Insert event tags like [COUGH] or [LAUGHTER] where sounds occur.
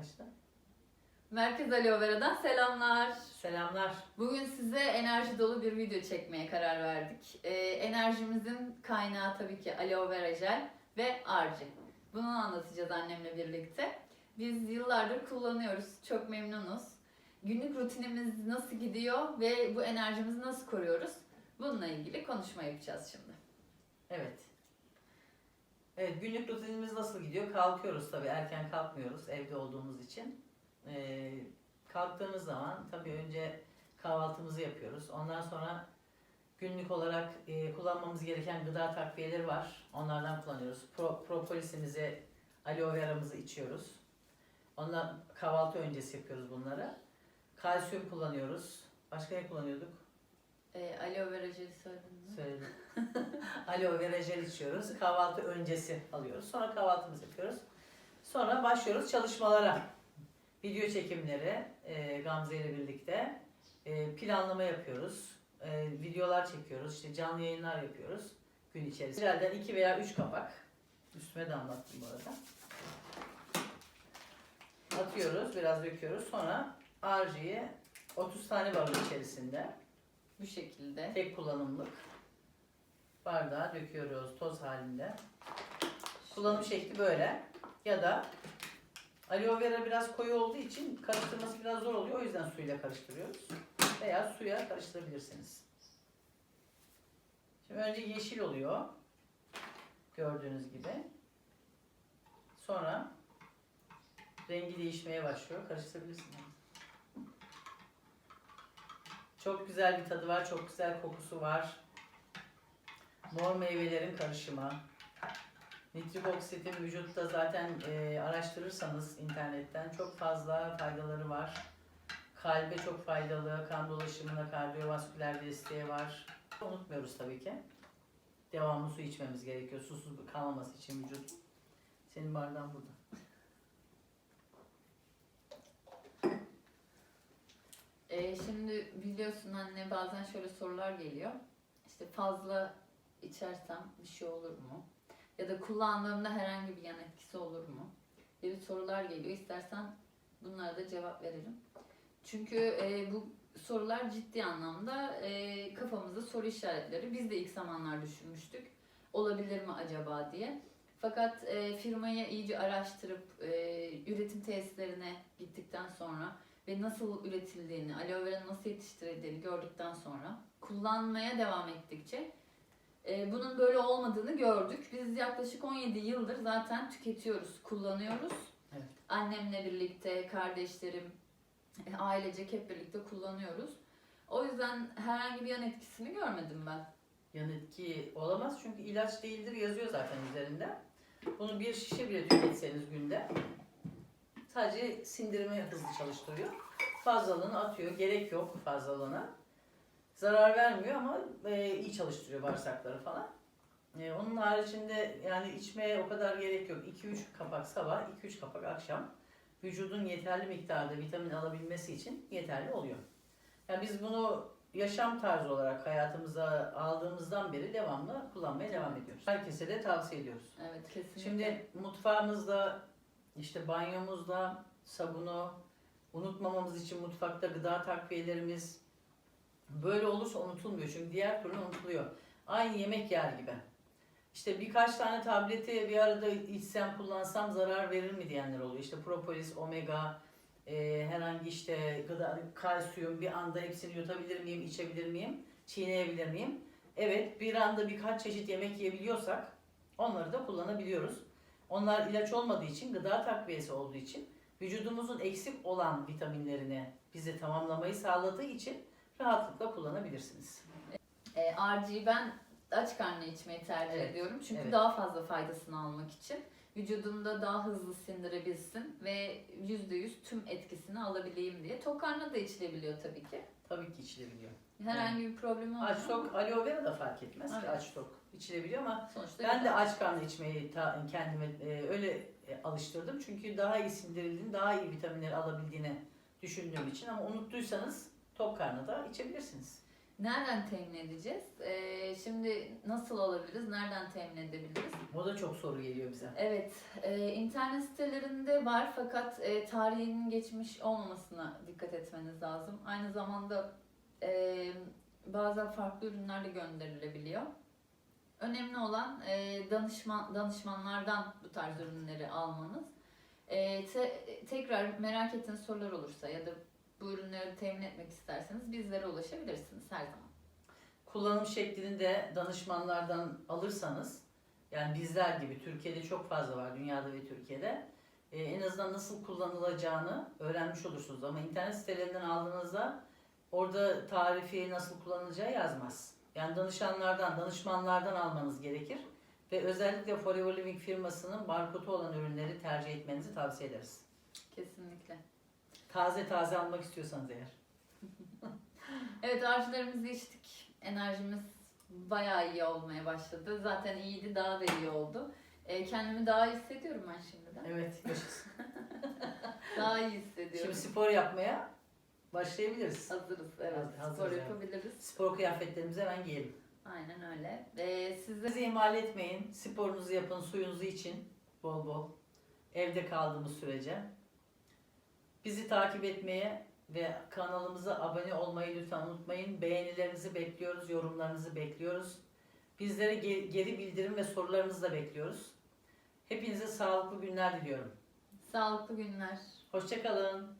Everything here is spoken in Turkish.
Başla. Merkez Aloe Vera'dan selamlar. Selamlar. Bugün size enerji dolu bir video çekmeye karar verdik. Ee, enerjimizin kaynağı tabii ki aloe vera jel ve arci. Bunu anlatacağız annemle birlikte. Biz yıllardır kullanıyoruz, çok memnunuz. Günlük rutinimiz nasıl gidiyor ve bu enerjimizi nasıl koruyoruz? Bununla ilgili konuşma yapacağız şimdi. Evet. Evet günlük rutinimiz nasıl gidiyor? Kalkıyoruz tabii erken kalkmıyoruz evde olduğumuz için. Ee, kalktığımız zaman tabii önce kahvaltımızı yapıyoruz. Ondan sonra günlük olarak e, kullanmamız gereken gıda takviyeleri var. Onlardan kullanıyoruz. Pro, propolisimizi, aloe veramızı içiyoruz. Ondan kahvaltı öncesi yapıyoruz bunları. Kalsiyum kullanıyoruz. Başka ne kullanıyorduk? Ee, aloe vera jeli söyledin mi? Söyledim. [LAUGHS] Aloe vera jel içiyoruz. Kahvaltı öncesi alıyoruz. Sonra kahvaltımızı yapıyoruz. Sonra başlıyoruz çalışmalara. Video çekimleri e, Gamze ile birlikte. E, planlama yapıyoruz. E, videolar çekiyoruz. İşte canlı yayınlar yapıyoruz gün içerisinde. Jelden 2 veya 3 kapak. Üstüme damlattım bu arada. Atıyoruz, biraz döküyoruz. Sonra RG'yi 30 tane bardak içerisinde Bu şekilde. Tek kullanımlık. Bardağa döküyoruz toz halinde. Kullanım şekli böyle. Ya da aloe vera biraz koyu olduğu için karıştırması biraz zor oluyor. O yüzden suyla karıştırıyoruz. Veya suya karıştırabilirsiniz. Şimdi önce yeşil oluyor. Gördüğünüz gibi. Sonra rengi değişmeye başlıyor. Karıştırabilirsiniz. Çok güzel bir tadı var, çok güzel kokusu var. Mor meyvelerin karışımı. Nitrik oksitin vücutta zaten e, araştırırsanız internetten çok fazla faydaları var. Kalbe çok faydalı, kan dolaşımına, kardiyovasküler desteği var. Unutmuyoruz tabii ki. Devamlı su içmemiz gerekiyor susuz kalmaması için vücut. Senin bardağın burada. Ee, şimdi biliyorsun anne bazen şöyle sorular geliyor. İşte fazla içersem bir şey olur mu? Ya da kullandığımda herhangi bir yan etkisi olur mu? gibi sorular geliyor. İstersen bunlara da cevap verelim. Çünkü e, bu sorular ciddi anlamda e, kafamızda soru işaretleri. Biz de ilk zamanlar düşünmüştük. Olabilir mi acaba diye. Fakat e, firmayı iyice araştırıp e, üretim tesislerine gittikten sonra ve nasıl üretildiğini, aloe vera nasıl yetiştirildiğini gördükten sonra kullanmaya devam ettikçe e, bunun böyle olmadığını gördük. Biz yaklaşık 17 yıldır zaten tüketiyoruz, kullanıyoruz. Evet. Annemle birlikte, kardeşlerim, e, ailecek hep birlikte kullanıyoruz. O yüzden herhangi bir yan etkisini görmedim ben. Yan etki olamaz çünkü ilaç değildir yazıyor zaten üzerinde. Bunu bir şişe bile tüketseniz günde sadece sindirimi hızlı çalıştırıyor. Fazlalığını atıyor. Gerek yok fazlalığına. Zarar vermiyor ama e, iyi çalıştırıyor bağırsakları falan. E, onun haricinde yani içmeye o kadar gerek yok. 2-3 kapak sabah, 2-3 kapak akşam vücudun yeterli miktarda vitamin alabilmesi için yeterli oluyor. Yani biz bunu yaşam tarzı olarak hayatımıza aldığımızdan beri devamlı kullanmaya devam ediyoruz. Herkese de tavsiye ediyoruz. Evet kesinlikle. Şimdi mutfağımızda, işte banyomuzda sabunu unutmamamız için mutfakta gıda takviyelerimiz böyle olursa unutulmuyor. Çünkü diğer türlü unutuluyor. Aynı yemek yer gibi. İşte birkaç tane tableti bir arada içsem kullansam zarar verir mi diyenler oluyor. İşte propolis, omega, e, herhangi işte gıda, kalsiyum bir anda hepsini yutabilir miyim, içebilir miyim, çiğneyebilir miyim? Evet bir anda birkaç çeşit yemek yiyebiliyorsak onları da kullanabiliyoruz. Onlar ilaç olmadığı için, gıda takviyesi olduğu için vücudumuzun eksik olan vitaminlerini bize tamamlamayı sağladığı için rahatlıkla kullanabilirsiniz. E, RG'yi ben aç karnına içmeyi tercih Evet, ediyorum. Çünkü evet. daha fazla faydasını almak için. Vücudumda daha hızlı sindirebilsin ve %100 tüm etkisini alabileyim diye. Tok karnına da içilebiliyor tabii ki. Tabii ki içilebiliyor. Herhangi bir problemi olmuyor. Aç tok, aloe vera da fark etmez ki Evet. aç tok içilebiliyor ama Sonuçta ben de aç karnı içmeyi ta- kendime e, öyle e, alıştırdım. Çünkü daha iyi sindirildiğini, daha iyi vitaminleri alabildiğini düşündüğüm için ama unuttuysanız tok karnı da içebilirsiniz. Nereden temin edeceğiz? Ee, şimdi nasıl alabiliriz? Nereden temin edebiliriz? O da çok soru geliyor bize. Evet, e, internet sitelerinde var fakat e, tarihinin geçmiş olmamasına dikkat etmeniz lazım. Aynı zamanda e, bazen farklı ürünler de gönderilebiliyor. Önemli olan e, danışman danışmanlardan bu tarz ürünleri almanız. E, te- tekrar merak ettiğiniz sorular olursa ya da bu ürünleri temin etmek isterseniz bizlere ulaşabilirsiniz her zaman. Kullanım şeklini de danışmanlardan alırsanız yani bizler gibi Türkiye'de çok fazla var dünyada ve Türkiye'de e, en azından nasıl kullanılacağını öğrenmiş olursunuz ama internet sitelerinden aldığınızda orada tarifi nasıl kullanılacağı yazmaz. Yani danışanlardan, danışmanlardan almanız gerekir ve özellikle Forever Living firmasının barkodu olan ürünleri tercih etmenizi tavsiye ederiz. Kesinlikle. Taze taze almak istiyorsanız eğer. [LAUGHS] Evet ağaçlarımızı içtik. Enerjimiz bayağı iyi olmaya başladı. Zaten iyiydi daha da iyi oldu. Ee, kendimi daha iyi hissediyorum ben şimdiden. Evet, [LAUGHS] yaşasın. Daha iyi hissediyorum. Şimdi spor yapmaya başlayabiliriz. Hazırız evet. Hazırız, Spor evet. yapabiliriz. Spor kıyafetlerimizi hemen giyelim. Aynen öyle. Ee, size Sizi ihmal etmeyin. Sporunuzu yapın, suyunuzu için bol bol. Evde kaldığımız sürece. Bizi takip etmeye ve kanalımıza abone olmayı lütfen unutmayın. Beğenilerinizi bekliyoruz, yorumlarınızı bekliyoruz. Bizlere ge- geri bildirim ve sorularınızı da bekliyoruz. Hepinize sağlıklı günler diliyorum. sağlıklı günler. Hoşçakalın.